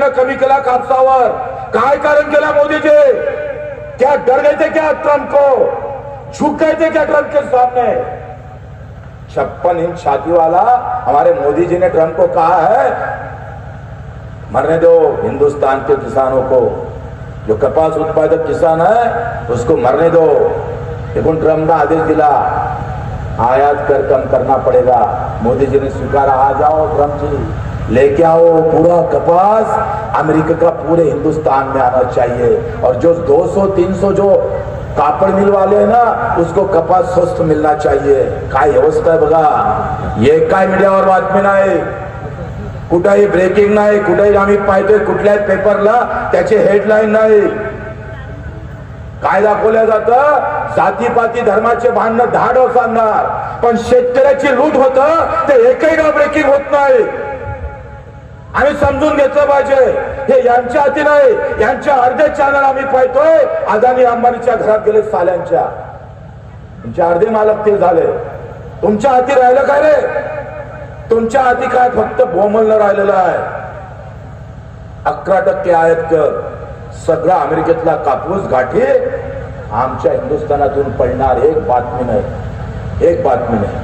कमी केला कापसावर. काय कारण केला मोदीजी? क्या डर गए थे क्या ट्रंप को? झुक गए थे क्या ट्रंप के सामने? छप्पन इंच छाती वाला हमारे मोदी जी ने ट्रंप को कहा है, मरने दो हिंदुस्तान के किसानों को। जो कपास उत्पादक किसान है, उसको मरने दो। लेकिन ट्रंप ने आदेश दिला, आयात कर कम करना पड़ेगा। मोदी जी ने स्वीकारा, आ जाओ ट्रंप जी। लेके आओ पूरा कपास। अमेरिका का पूरे हिंदुस्तान में आना चाहिए। और जो 200 300 जो कापड मिल वाले है ना उसको कपास स्वस्त मिलना चाहिए। काय व्यवस्था आहे बघा। हे काय मीडियावर बातमी नाही। कुठेही ब्रेकिंग नाही कुठेही आम्ही पाहतोय कुठल्याही पेपरला त्याचे हेडलाईन नाही. काय दाखवलं जात? जातीपाती धर्माचे भांडण धाडव सांगणार पण शेतकऱ्याची लूट होत ते एकही ब्रेकिंग होत नाही? आम्ही समजून घेतलं पाहिजे. हे यांच्या हाती नाही यांच्या अर्धे चॅनल आम्ही पाहतोय. अदानी अंबानीच्या घरात गेले साल्यांच्या. तुमचे अर्धे मालक ते झाले. तुमच्या हाती राहिलं काय रे? तुमच्या हाती काय फक्त बोमलनं राहिलेलं आहे? अकरा टक्के आयात कर सगळा अमेरिकेतला कापूस गाठी आमच्या हिंदुस्थानातून पडणार एक बातमी नाही. एक बातमी नाही.